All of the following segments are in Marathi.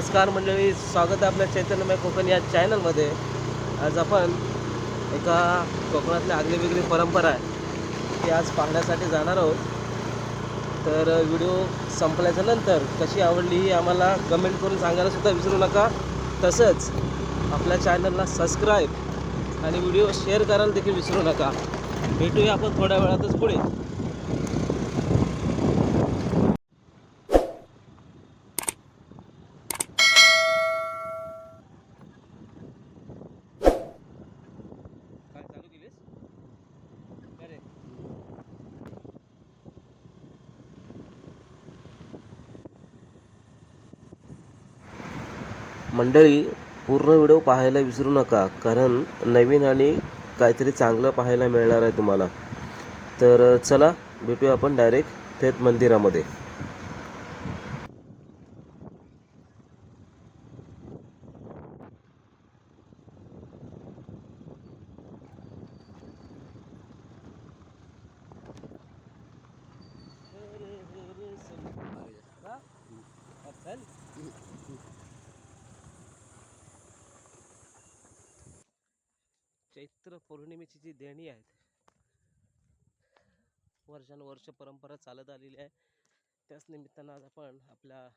नमस्कार मंडळी स्वागत आहे आपल्या चैतन्यमय कोकण या चॅनलमध्ये आज आपण एका कोकणातली आगळी वेगळी परंपरा आहे ती आज पाहण्यासाठी जाणार आहोत. तर व्हिडिओ संपल्याच्या नंतर कशी आवडली ही आम्हाला कमेंट करून सांगायलासुद्धा विसरू नका. तसंच आपल्या चॅनलला सबस्क्राईब आणि व्हिडिओ शेअर करायला देखील विसरू नका. भेटूया आपण थोड्या वेळातच पुढे. मंडळी पूर्ण व्हिडिओ पाहायला विसरू नका कारण नवीन आणि काहीतरी चांगलं पाहायला मिळणार आहे तुम्हाला. तर चला भेटूया आपण डायरेक्ट थेट मंदिरामध्ये. पौर्णिमेची जी देणी आहेत वर्षानुवर्ष परंपरा चालत आलेली आहे. त्याच निमित्तानं आज आपण आपल्या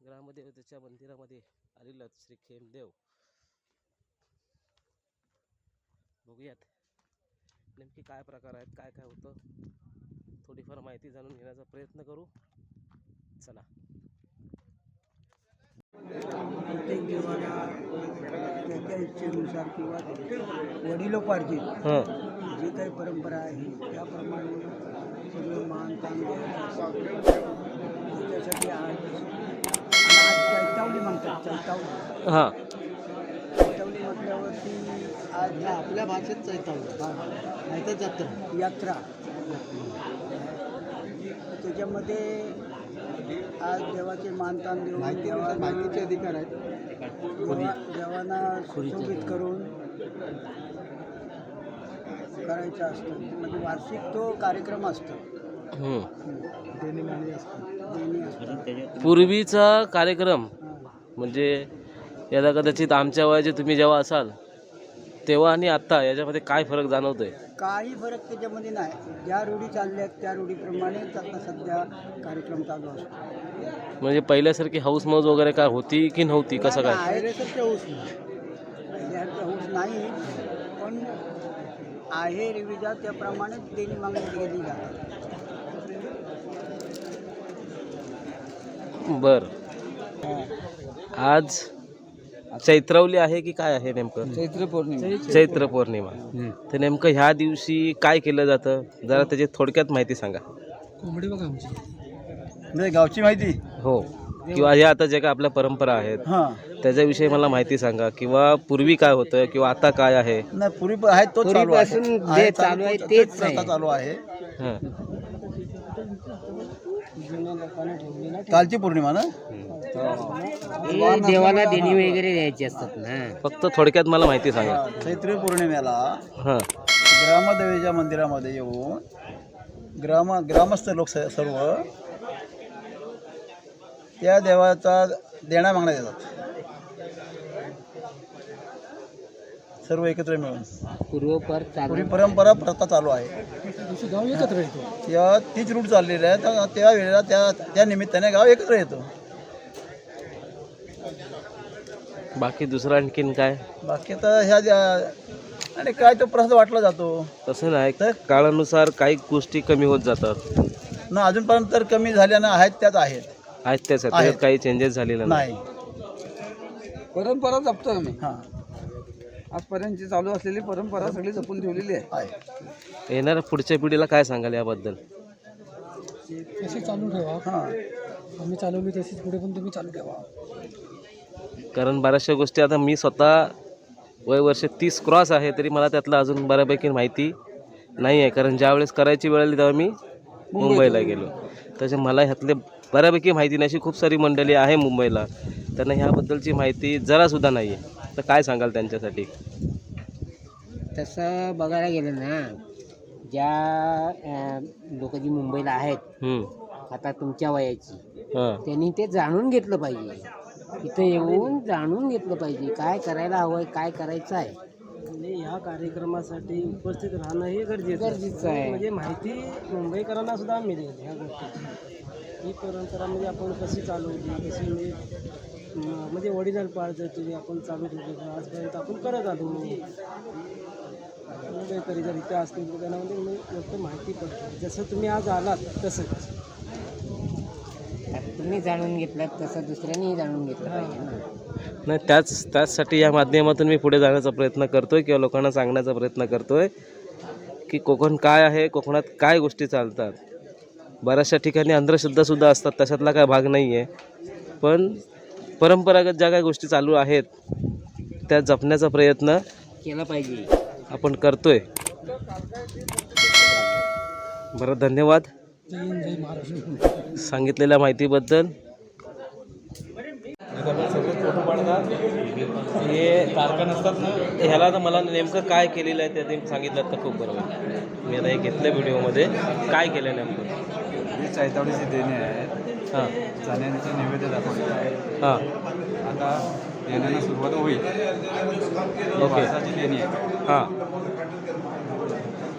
ग्रामदेवतेच्या मंदिरामध्ये आलेलो आहोत श्री खेमदेव. बघूयात नेमके काय प्रकार आहेत काय काय होतं. थोडीफार माहिती जाणून घेण्याचा प्रयत्न करू. चला. प्रत्येक देवाला त्याच्या इच्छेनुसार किंवा वडिलोपार्जित हां. जी काही परंपरा आहे त्याप्रमाणे सगळं मान असतं. त्याच्यासाठी आज चैतावली म्हणतात चैतावली हां. चैतावली म्हटल्यावरती आज आपल्या भाषेत चैतावली नाही तर जत्रा. यात्रा. त्याच्यामध्ये आज देवाचे मानतान देऊन देवा माहितीचे अधिकार आहेत. देवा देवांना सुशोभित करून करायचं असतं. म्हणजे वार्षिक तो कार्यक्रम असतो. देणी असतं. देणी असतं. पूर्वीचा कार्यक्रम हां. म्हणजे याला कदाचित आमच्या वयाचे तुम्ही जेव्हा असाल तेव्हा आणि आत्ता याच्यामध्ये काय फरक जाणवतोय? काही फरक त्याच्यामध्ये नाही. ज्या रूढी चालल्या आहेत त्या रूढीप्रमाणेच आता सध्या कार्यक्रम चालू असतो. म्हणजे पहिल्यासारखी हाऊस मौज वगैरे काय होती की नव्हती? कसं काय? पहिल्यासारखे हौस नाही. पहिल्यासारखे हौस नाही पण आहे रिविजा त्याप्रमाणेच देणी मागणी केली जाते. बर. आज चैत्रवली आहे की काय आहे नेमकं? चैत्र पौर्णिमा चैत्र पौर्णिमा तर नेमकं ह्या दिवशी काय केलं जातं? जरा त्याची थोडक्यात माहिती सांगा. कोंबडी बघा आमची. नाही गावची माहिती. हो. किंवा ह्या आता जे काय आपल्या परंपरा आहेत हां. त्याच्याविषयी मला माहिती सांगा. किंवा पूर्वी काय होतं किंवा आता काय आहे? नाही पूर्वी आहे तो चालू आहे. आहे चालू आहे तेच प्रथा चालू आहे. हां. कालची पौर्णिमा ना? देवाला देणी वगैरे द्यायची असतात ना. फक्त थोडक्यात मला माहिती सांगा. चैत्र पौर्णिमेला हां. ग्रामदेवीच्या मंदिरामध्ये येऊन ग्राम ग्रामस्थ लोक स- सर्व त्या देवाचा देणा मागण्यात येतात सर्व एकत्र मिळून. पूर्वपर चालू. पूर्वी परंपरा प्रथा चालू आहे. गाव एकत्र येतो. तेव्हा तीच रूट चाललेली आहे. त्या त्या वेळेला त्या त्या निमित्ताने गाव एकत्र येतो. बाकी दुसरं आणखीन काय? बाकी तर ह्या ज्या- आणि काय तो प्रसाद वाटला जातो. तसं नाही तर काळानुसार काही गोष्टी कमी होत जातात. ना अजूनपर्यंत तर कमी झाल्या ना आहेत त्याच आहेत. आहेत त्याच आहेत. काही चेंजेस झालेले नाही. परंपरा जपतो आम्ही. हां. आजपर्यंत जी चालू असलेली परंपरा सगळी जपून ठेवलेली आहे. आहे. येणाऱ्या पुढच्या पिढीला काय सांगाल याबद्दल? तशी चालू ठेवा. हां. आम्ही चालवली तशीच पुढे पण तुम्ही चालू ठेवा. कारण बऱ्याचशा गोष्टी आता मी स्वतः वय वर्ष तीस क्रॉस आहे तरी मला त्यातलं अजून बऱ्यापैकी माहिती नाही आहे कारण ज्यावेळेस करायची वेळ आली तेव्हा मी मुंबईला गेलो. त्याच्या मला ह्यातले बऱ्यापैकी माहिती नाही अशी खूप सारी मंडळी आहे मुंबईला. त्यांना ह्याबद्दलची माहिती जरासुद्धा नाही आहे तर काय सांगाल त्यांच्यासाठी? तसं बघायला गेलं ना ज्या लोक जी मुंबईला आहेत. आता तुमच्या वयाची हां. त्यांनी ते जाणून घेतलं पाहिजे. इथं येऊन जाणून घेतलं पाहिजे. काय करायला हवंय काय करायचं आहे? म्हणजे ह्या कार्यक्रमासाठी उपस्थित राहणं हे गरजेचं गरजेचं आहे. म्हणजे माहिती मुंबईकरांना सुद्धा मिळेल ह्या गोष्टी ही परंपरा म्हणजे आपण कशी चालवली कशी म्हणजे म्हणजे ओरिजिनल पाळजाची आपण चालू ठेवली आजपर्यंत आपण करत आलो. मुंबईकरी जर इथे असतील तर त्यांना म्हणजे गोष्ट माहिती पडते. जसं तुम्ही आज आलात तसंच. तुम्ही जाणून घेतलं तसं दुसऱ्यांनीही जाणून घेतलं पाहिजे ना. नाही त्याच त्याचसाठी या माध्यमातून मी पुढे जाण्याचा प्रयत्न करतोय किंवा लोकांना सांगण्याचा प्रयत्न करतोय की कोकण काय आहे कोकणात काय गोष्टी चालतात. बऱ्याचशा ठिकाणी अंधश्रद्धासुद्धा असतात तशातला काय भाग नाही आहे पण परंपरागत ज्या काही गोष्टी चालू आहेत त्या जपण्याचा प्रयत्न केलं पाहिजे. आपण करतोय. बरं धन्यवाद. सांगितलेल्या माहितीबद्दल. हे तारखा नसतात ना ह्याला तर मला नेमकं काय केलेलं आहे ते ते सांगितलं तर खूप बरोबर मी आता हे घेतलं व्हिडिओमध्ये काय केलं नेमकं? ही चैतावडीची देणे आहेत. हां. जाण्याचे नैवेद्य दाखवले आहे हां. आता देण्याला सुरुवात होईल. ओके. देणी आहे. हां.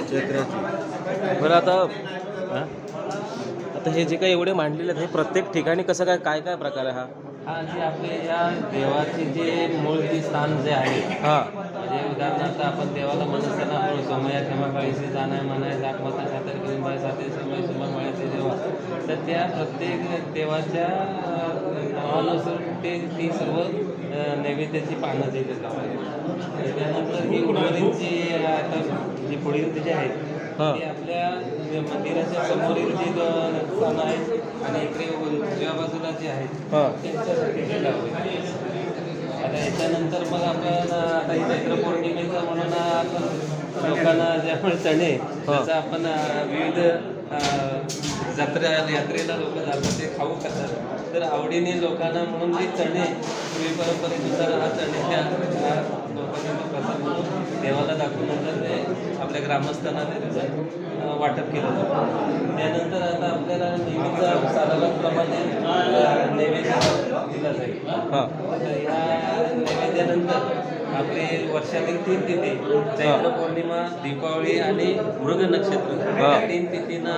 चैत्राची. बरं आता आता हे जे काही एवढे मांडलेले आहेत हे प्रत्येक ठिकाणी कसं काय काय काय प्रकार आहे हा? हा जे आपले या देवाचे जे मूळ जे स्थान जे आहे हां. म्हणजे उदाहरणार्थ आपण देवाला म्हणत असताना आपण सोमया क्षमा काळीशी जाणाय मनाय जागमता सातर किंवा साते समय सुमा मळ्याचे देवा. तर त्या प्रत्येक देवाच्या नावानुसार ते ती सर्व नैवेद्याची पानं दिली जातात त्यानंतर ही जी आता जी पुढील जे आहेत हां. ते आपल्या मंदिराच्या समोरील जे स्थान आहेत आणि इकडे उजव्या बाजूला जे आहेत हां त्यांच्यासाठी ते लावले. आता याच्यानंतर मग आपण आता चैत्र पौर्णिमेचं म्हणून आपण लोकांना ज्यामुळे चणे जसं आपण अं, विविध जत्रा यात्रेला लोक जातात ते खाऊ खातात. तर आवडीने लोकांना म्हणून जे चणे पूर्वी परंपरेनुसार हा चणे त्या लोकांनी प्रसाद म्हणून देवाला दाखवून नंतर ते आपल्या ग्रामस्थांना ते त्याचं, वाटप केलं जातं. त्यानंतर आता आपल्याला नेहमीचा साधारणप्रमाणे नैवेद्य दिला जाईल. हां. तर ह्या नैवेद्यानंतर आपले वर्षातील तीन तिथी चैत्र पौर्णिमा दीपावली आणि मृग नक्षत्र. या तीन तिथींना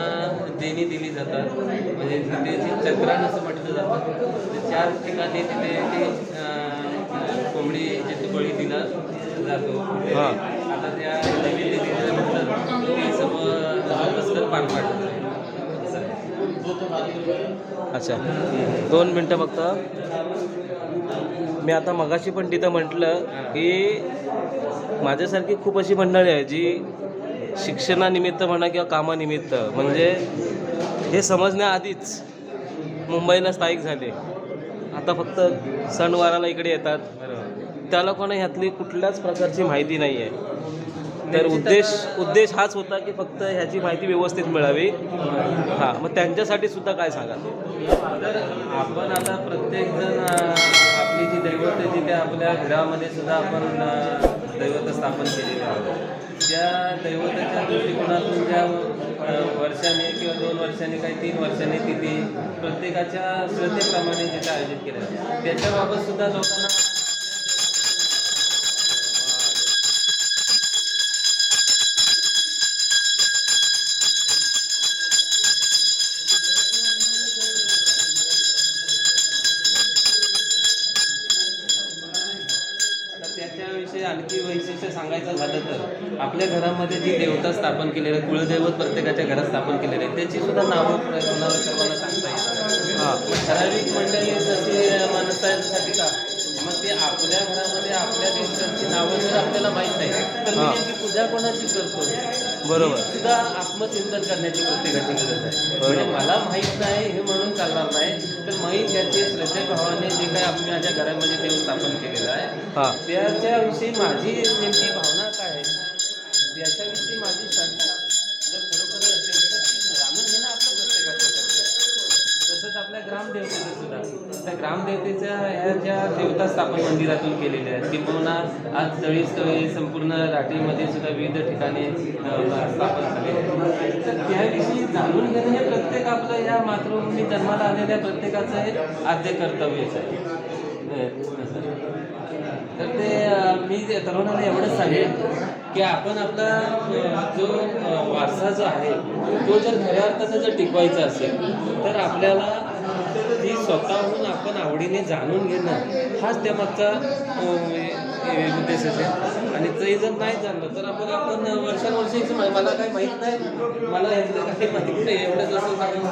देणी दिली जातात. म्हणजे तिथे जी चक्रान असं म्हटलं जातं. चार ठिकाणी तिथे ती अं, कोंबडीची बळी दिला जातो. हां. आता त्या नैवेद्य पार आहे. अच्छा. दोन मिनटं फक्त. मी आता मगाशी पण तिथं म्हटलं की माझ्यासारखी खूप अशी मंडळी आहे जी शिक्षणानिमित्त म्हणा किंवा कामानिमित्त म्हणजे हे समजण्याआधीच मुंबईला स्थायिक झाले. आता फक्त सणवाराला इकडे येतात. त्या लोकांना ह्यातली कुठल्याच प्रकारची माहिती नाही आहे तर उद्देश उद्देश हाच होता की फक्त ह्याची माहिती व्यवस्थित मिळावी. हां मग त्यांच्यासाठी सुद्धा काय सांगाल? तर आपण आता प्रत्येकजण अं, जी दैवत जिथे आपल्या घरामध्ये सुद्धा आपण दैवत स्थापन केलेली आहोत त्या दैवताच्या दृष्टिकोनातून ज्या वर्षाने किंवा दोन वर्षांनी काही तीन वर्षांनी तिथे प्रत्येकाच्या श्रद्धेप्रमाणे जिथे आयोजित केलं त्याच्याबाबत सुद्धा लोकांना स्थापन केलेली आहे. कुळदैवत प्रत्येकाच्या घरात स्थापन केलेले आहे. त्याची सुद्धा नावं कोणाला सर्वांना सांगता येतात हां. ठराविक मंडळी जशी माणसांसाठी का? मग ते आपल्या घरामध्ये आपल्या देवतांची नावं जर आपल्याला माहीत नाही तर मी. नेमकी पूजा कोणाची करतो? बरोबर. सुद्धा आत्मचिंतन करण्याची प्रत्येकाची गरज आहे. म्हणजे मला माहीत नाही हे म्हणून चालणार नाही तर मी त्याचे श्रद्धेभावाने जे काही आम्ही माझ्या घरामध्ये देव स्थापन केलेलं आहे त्याच्याविषयी माझी नेमकी भावना याच्याविषयी माझी श्रद्धा जर खरोखर असेल तर जाणून घेणं आपलं प्रत्येकाचं कर्तव्य तसंच आपल्या ग्रामदेवतेचं सुद्धा. त्या ग्रामदेवतेच्या ह्या ज्या देवता स्थापन मंदिरातून केलेल्या आहेत किंबहुना आज जळी स्थळी संपूर्ण राठीमध्ये सुद्धा विविध ठिकाणी स्थापन झाले तर त्याविषयी जाणून घेणं हे प्रत्येक आपलं या मातृभूमी जन्माला आलेल्या प्रत्येकाचं हे आद्य कर्तव्यच आहे. तर ते मी तरुणांना तरुणाला एवढंच सांगेन की आपण आपला जो वारसा जो आहे तो जर खऱ्या अर्थाचा जर टिकवायचा असेल तर आपल्याला ती स्वतःहून आपण आवडीने जाणून घेणं हाच त्यामागचा मागचा उद्देश असेल. आणि ते जर नाही जाणलं तर आपण आपण वर्षानुवर्षी मला काही माहीत नाही. मला काही माहीत नाही. एवढंच असं सांगून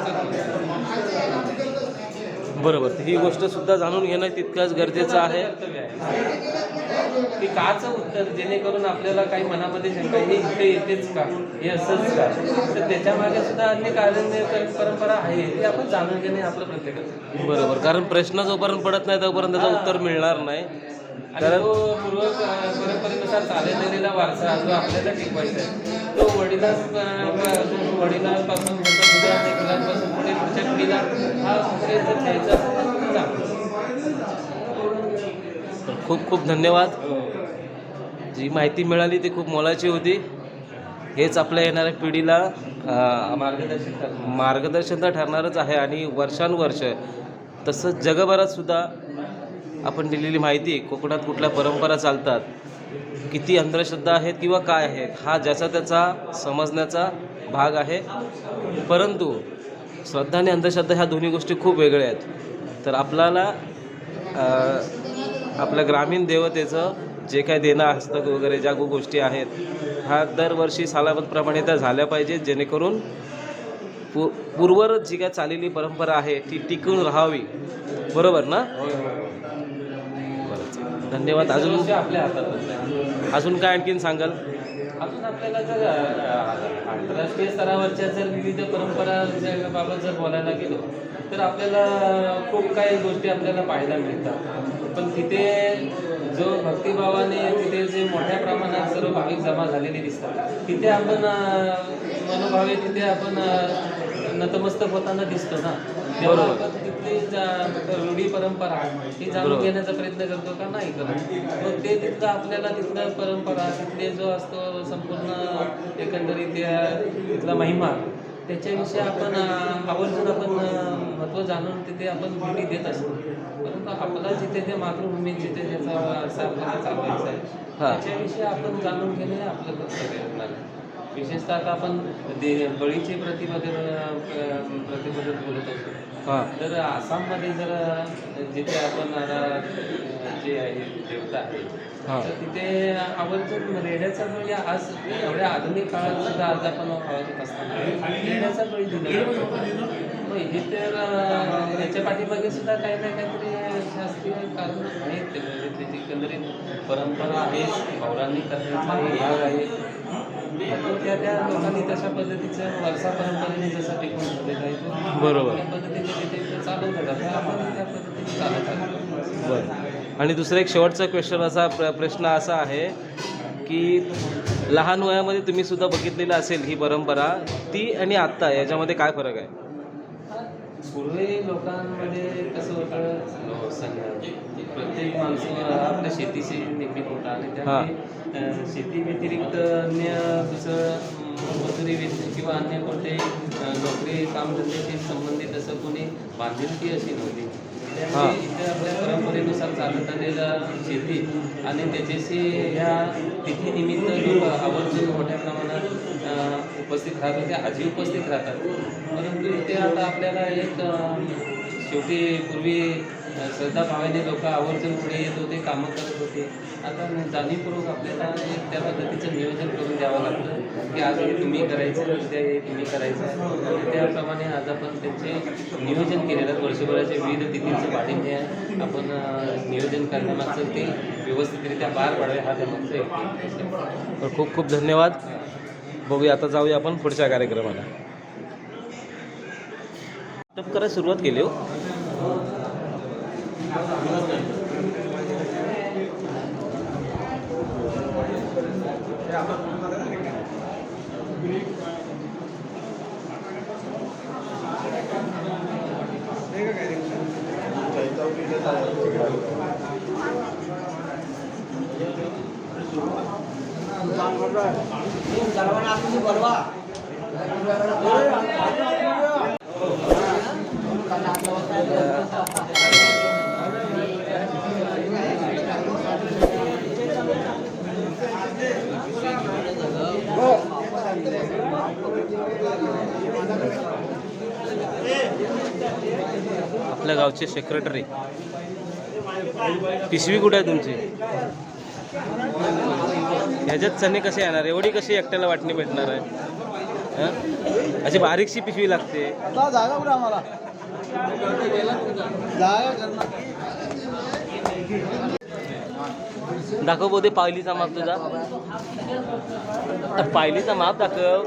बरोबर ही गोष्ट सुद्धा जाणून घेणं तितकंच गरजेचं आहे. की काच उत्तर जेणेकरून आपल्याला काही मनामध्ये शंका हे इथे येतेच का? हे असंच का? तर त्याच्यामागे सुद्धा अन्य कारण परंपरा आहे ते आपण जाणून घेणे आपलं प्रत्येकाचं. बरोबर कारण प्रश्न जोपर्यंत पडत नाही तोपर्यंत त्याचं उत्तर मिळणार नाही. आणि तो पूर्व परंपरेनुसार चालत आलेला वारसा जो आपल्याला टिकवायचा आहे. तो वडिलां वडिलांपासून मुलांपासून पुढे पुढच्या पिढीला हा विषय जर द्यायचा तर खूप खूप धन्यवाद. जी माहिती मिळाली ती खूप मोलाची होती. हेच आपल्या येणाऱ्या पिढीला मार्गदर्शन मार्गदर्शन तर ठरणारच आहे आणि वर्षानुवर्ष तसंच जगभरात सुद्धा आपण दिलेली माहिती कोकणात कुठल्या परंपरा चालतात किती अंधश्रद्धा आहेत किंवा काय आहे हा ज्याचा त्याचा समजण्याचा भाग आहे. परंतु श्रद्धा आणि अंधश्रद्धा ह्या दोन्ही गोष्टी खूप वेगळ्या आहेत. तर आपल्याला आपल्या ग्रामीण देवतेचं जे काय देणं हस्तक वगैरे ज्या गो गोष्टी आहेत ह्या दरवर्षी सालाबतप्रमाणे त्या झाल्या पाहिजेत जेणेकरून पू पूर्वर जी काय चाललेली परंपरा आहे ती टिकून राहावी. बरोबर ना? धन्यवाद. अजून आपल्या हातात. अजून काय आणखीन सांगाल? अजून आपल्याला जर आंतरराष्ट्रीय स्तरावरच्या जर विविध परंपरा बाबत जर बोलायला गेलो तर आपल्याला खूप काही गोष्टी आपल्याला पाहायला मिळतात. पण तिथे जो भक्तिभावाने तिथे जे मोठ्या प्रमाणात सर्व भाविक जमा झालेले दिसतात तिथे आपण मनोभावे तिथे आपण नतमस्तक होताना दिसतो ना. तेव्हा बरोबर. आपण तिथली रूढी परंपरा ही जाणून. घेण्याचा प्रयत्न करतो का नाही करत मग ते तिथलं आपल्याला तिथलं परंपरा तिथले जो असतो संपूर्ण एकंदरीत तिथला महिमा त्याच्याविषयी आपण आवर्जून आपण अं, महत्त्व जाणून तिथे आपण भेटी देत असतो परंतु आपला जिथे ते मातृभूमीत जिथे ज्याचा आपल्याला चालवायचा आहे. त्याच्याविषयी आपण जाणून घेणे आपलं कर्तव्य असणार आहे. विशेषतः आता आपण दे बळीचे प्रतिबद्ध प्रतिबद्ध बोलत असतो. हां. तर आसाममध्ये जर जिथे आपण आता जे आहे देवता आहे हां. तर तिथे आवर्जून रेड्याचा बळी आज एवढ्या आधुनिक काळात सुद्धा आज आपण वावरत असताना. रेड्याचा बळी दिला. मग हे तर याच्या पाठीमागे सुद्धा काही ना काहीतरी शास्त्रीय कारण आहेत. म्हणजे त्याची एकंदरीत परंपरा आहे पौराणिक कथेचा भाग आहे. त्या त्या लोकांनी तशा पद्धतीचं वारसा परंपरेने जसं टिकून ठेवलेला आहे तो बरोबर. त्या पद्धतीने आपण त्या पद्धतीने चालत बरं. आणि दुसरा एक शेवटचा क्वेश्चन असा प्र प्रश्न असा आहे की लहान वयामध्ये तुम्ही सुद्धा बघितलेलं असेल ही परंपरा. ती आणि आत्ता याच्यामध्ये काय फरक आहे? पूर्वी लोकांमध्ये कसं होतं सगळं प्रत्येक माणसं आपल्या शेतीशी निगडीत होता आणि त्यामुळे अं, शेती व्यतिरिक्त अन्य दुसरं मजुरी व्यतिरिक्त किंवा अन्य कोणते नोकरी कामधंद्याशी संबंधित असं कोणी बांधिलकी अशी नव्हती. त्यामुळे इथे आपल्या परंपरेनुसार चालत आलेलं शेती आणि त्याच्याशी ह्या तिथीनिमित्त लोक आवर्जून मोठ्या प्रमाणात उपस्थित राहत होते आजी उपस्थित राहतात. परंतु इथे आता आपल्याला एक शेवटी पूर्वी सरदार श्रद्धाभावाने लोक आवर्जून पुढे येत होते कामं करत होते. आता जाणीवपूर्वक आपल्याला एक त्या पद्धतीचं नियोजन करून द्यावं लागतं की आज हे तुम्ही करायचं उद्या हे तुम्ही करायचं. आणि त्याप्रमाणे आज आपण त्यांचे नियोजन केलेलं वर्षभराचे विविध तिथींचं पाठिंबे आहे आपण नियोजन करण्यामागचं ते व्यवस्थितरित्या पार पाडावे हा त्यामागचा एक तर खूप खूप धन्यवाद. बघूया आता जाऊया आपण पुढच्या कार्यक्रमाला. टप करायला सुरुवात केली हो. सर्वांना तुम्ही बरवा आपल्या गावचे सेक्रेटरी पिशवी कुठे आहे तुमची? ह्याच्यात चणे कसे येणार? एवढी कशी एकट्याला वाटणी भेटणार आहे? हं? अशी बारीकशी पिशवी लागते. जागा कुठं आम्हाला? जागा दाखव बोधे पायलीचा माप तुझा. पायलीचा माप दाखव.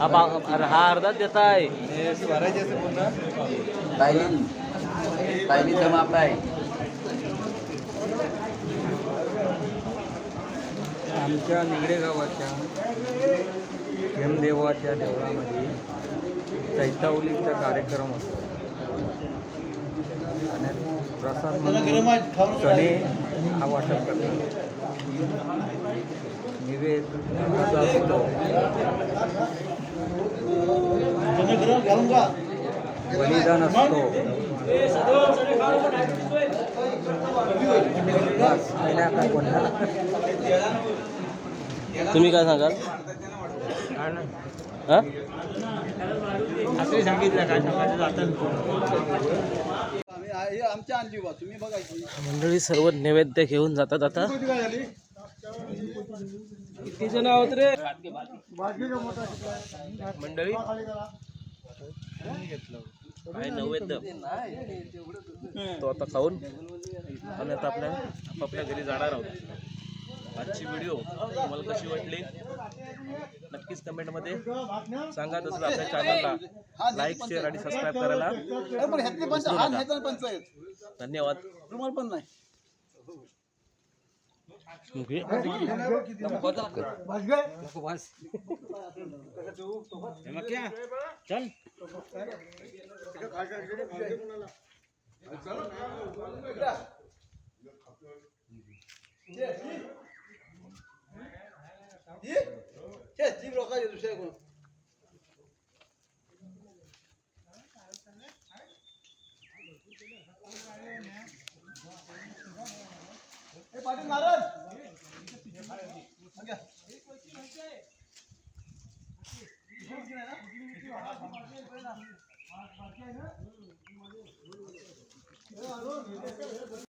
हा बा हा अर्धाच देत आहे. पायलीचं माप आहे. आमच्या निगडे गावाच्या हेमदेवाच्या देवळामध्ये चैतावलीचा कार्यक्रम असतो आणि प्रसाद म्हणून चणे हा वाटप करतात. निवेद असतो बलिदान असतो तुम्ही काय सांगाल? हा? सांगितलं काय सांगायचं आमच्या मंडळी सर्व नैवेद्य घेऊन जातात आता. किती जण आहोत रे. मंडळी? तो आता खाऊन आणि आता आपल्या आपापल्या घरी जाणार आहोत. आजची व्हिडिओ तुम्हाला कशी वाटली? नक्कीच कमेंटमध्ये सांगा तसं आपल्या चॅनलला लाईक शेअर आणि सबस्क्राईब करायला. धन्यवाद. रुमाल पण नाही. ओके. जीव लोकांचे दुसरे कोण पाटील महाराज! ना